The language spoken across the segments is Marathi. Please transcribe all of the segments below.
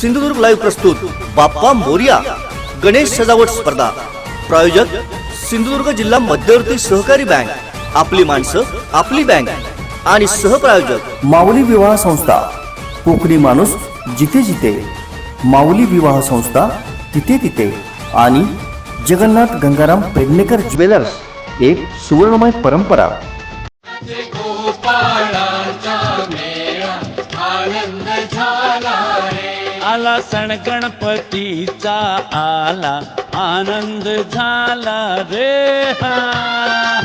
सिंधुदुर्ग लाईव्ह प्रस्तुत बाप्पा मोरिया गणेश सजावट स्पर्धा. प्रायोजक सिंधुदुर्ग जिल्हा मध्यवर्ती सहकारी बँक. आपली माणसं आपली बँक. आणि सहप्रायोजक माऊली विवाह संस्था. कोकणी माणूस जिथे जिथे. माऊली विवाह संस्था तिथे तिथे. आणि जगन्नाथ गंगाराम पेडणेकर ज्वेलर्स एक सुवर्णमय परंपरा. आला सण गणपतीचा आला. आनंद झाला रे हा.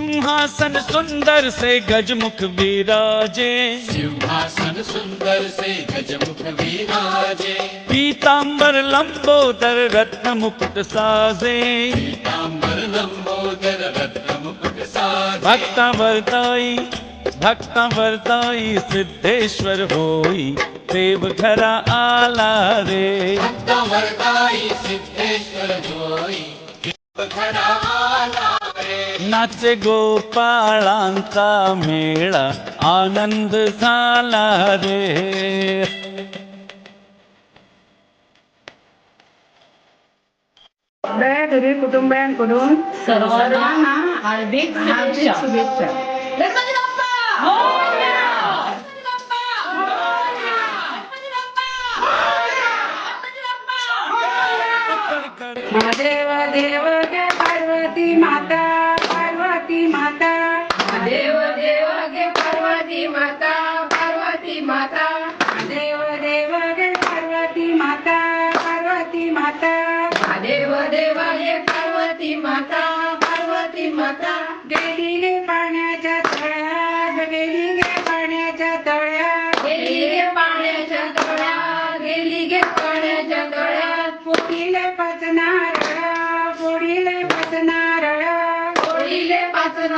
सिंहासन सुंदर से गजमुख विराजे। सिंहासन सुंदर से गजमुख विराजे। पीतांबर लंबोदर रत्न मुकुट साजे। पीतांबर लंबोदर रत्न मुकुट साज। भक्ता वरदाई भक्ता वरदाई सिद्धेश्वर होई देव घरा आला रे। वरदाई सिद्धेश्वर होई खरा आला रे नाचे गोपाळांचा मेळा आनंद झाला रे. घरी कुटुंबियांकडून सर्वांना हार्दिक हार्दिक शुभेच्छा! महादेव देव गे पार्वती माता। पार्वती माता पार्वती माता. देव देव गे पार्वती माता पार्वती माता. देव देव गे पार्वती माता पार्वती माता. गेली गे पाण्याच्या तळ्यात गेली गे पाण्याच्या तळ्यात. गेली गे पाण्याच्या तळ्यात गेली गे पाण्याच्या तळ्यात. पोळीले पचनार पोळीले पचनार पोळीले पाच